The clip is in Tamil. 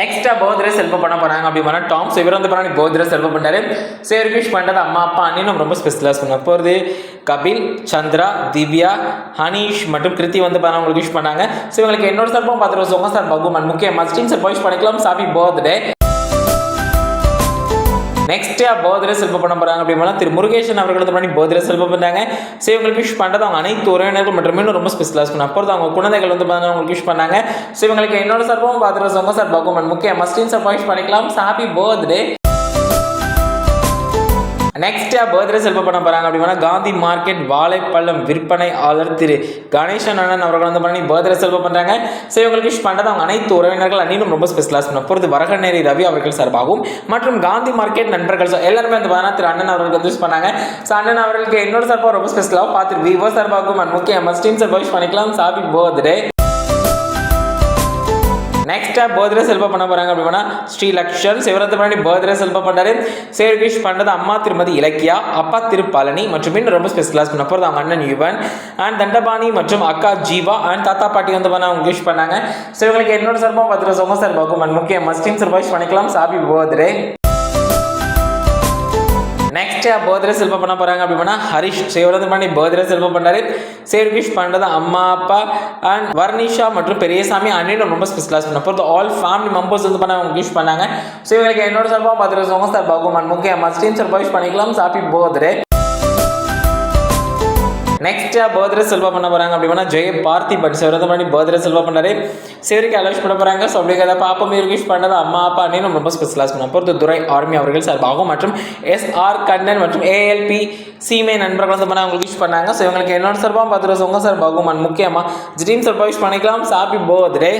நெக்ஸ்ட்டாக போத்ரே செல்வ பண்ண போகிறாங்க அப்படி பண்ணா டாம் இவர் வந்து பண்ணி போத்ரே செல்வ பண்ணாரு சேர்கிஷ் பண்ணுறது அம்மா அப்பா அண்ணினும் ரொம்ப ஸ்பெஷலாக சொன்ன போகிறது கபில் சந்திரா திவ்யா ஹனீஷ் மற்றும் கிருத்தி வந்து பண்ண அவங்களுக்கு விஷ் பண்ணாங்க. ஸோ இவங்களுக்கு என்னோட சார்பாக பார்த்துருவோம். சொங்க சார் பகுமன் முக்கிய ஸ்டீம் சார் போயிஷ் பண்ணிக்கலாம். சாபி பர்த்டே நெக்ஸ்ட் போதிர செல்வ பண்ண போறாங்க அப்படின்னா திரு முருகேசன் அவர்களுக்கு வந்து பண்ணி போதிர செல்வம் பண்ணாங்க ஸோ இவங்களுக்கு விஷ் பண்ணுறது அவங்க அனைத்து உறவினர்கள் மற்றும் ரொம்ப ஸ்பெஷலாக இருக்கும் அப்போ அவங்க குழந்தைகள் வந்து பார்த்தீங்கன்னா அவங்களுக்கு விஷ் பண்ணாங்க. ஸோ இவங்களுக்கு என்னோட சார்பாகவும் பார்த்துட்டு சொங்க சார் பகுமன் முக்கிய மஸ்டின் சார் விஷ் பண்ணிக்கலாம். ஹாப்பி பர்த்டே நெக்ஸ்ட்டாக பர்த்டே செல்வ பண்ண போகிறாங்க அப்படின்னா காந்தி மார்க்கெட் வாழைப்பழம் விற்பனையாளர் திரு கணேசன் அண்ணன் அவர்கள் வந்து பண்ணி பர்த்டே செல்வ பண்ணுறாங்க ஸோ இவங்களுக்கு விஷ் பண்ணுறது அவங்க அனைத்து உறவினர்கள் அன்னிலும் ரொம்ப ஸ்பெஷலாக பண்ண போகிறது வரகநேரி ரவி அவர்கள் சார்பாகவும் மற்றும் காந்தி மார்க்கெட் நண்பர்கள் so எல்லாருமே வந்து பார்த்தீங்கன்னா திரு அண்ணன் அவர்களுக்கு வந்து விஷ் பண்ணாங்க. ஸோ அண்ணன் அவர்களுக்கு என்னோட சார்பாக ரொம்ப ஸ்பெஷலாக பார்த்துட்டு விவோ சார்பாகவும் அண்ட் முக்கிய மஸ்டின் சார்பாக விஷ் பண்ணிக்கலாம். சாபி பர்த்டே நெக்ஸ்ட்டாக பர்த்டே செல்வ பண்ண போகிறாங்க அப்படின்னா ஸ்ரீ லக்ஷன் சிவரத்து பண்ணி பர்த்டே செல்வ பண்ணுறாரு சேர்கிஷ் பண்ணுறது அம்மா திருமதி இலக்கியா அப்பா திருப்பழனி மற்றும் இன்னும் ரொம்ப ஸ்பெஷலாக பண்ண போகிறது அவங்க அண்ணன் யுவன் அண்ட் தண்டபாணி மற்றும் அக்கா ஜீவா அண்ட் தாத்தா பாட்டி வந்து பண்ண அவங்க விஷ் பண்ணாங்க. ஸோ இவங்களுக்கு என்னோட சார்பாக பத்திர சோம சார் அண்ட் முக்கிய மஸ்டின் சார் பண்ணிக்கலாம். சாபி பர்த்டே நெக்ஸ்ட் போதிரை செல்வ பண்ண போறாங்க அப்படின்னா ஹரிஷ். சிவரந்து பண்ணி பர்த்டே செல்வ பண்ணாரு சேர்விஷ் பண்றது அம்மா அப்பா அண்ட் வர்ணிஷா மற்றும் பெரியசாமி அண்ணன் ரொம்ப ஸ்பெஷலாக பண்ண போகிறது ஆல் ஃபேமிலி மெம்பர்ஸ் வந்து பண்ண அவங்க விஷ் பண்ணாங்க. ஸோ இவங்களுக்கு என்னோட சார்பாக பர்த்டே சோங்க சார் பகுமான் முக்கிய மஸ்டின் சார் விஷ் பண்ணிக்கலாம். சாப்பி பர்த்டே நெக்ஸ்ட் பர்த்டே செல்வா பண்ண போறாங்க அப்படின்னா ஜெய பார்த்திபன் சிவரதம் பண்ணி பர்த்டே செல்வா பண்ணாரு. சிவருக்கு அலோஸ் பண்ண போறாங்க. ஸோ அப்படி கதை பாப்பம் விஷ் பண்ணது அம்மா அப்பா நீ ரொம்ப ஸ்பெஷலாக பண்ண போகிறது துரை ஆர்மி அவர்கள் சார்பாகவும் மற்றும் எஸ் ஆர் கண்ணன் மற்றும் ஏஎல்பி சீமை நண்பர்கள் வந்து பண்ண அவங்களுக்கு விஷ் பண்ணாங்க. ஸோ இவங்களுக்கு என்னோட சார்பாக பத்து ரூபா உங்க சார்பாகவும் and முக்கியமாக ஜிடீம் சார்பாக விஷ் பண்ணிக்கலாம். Happy birthday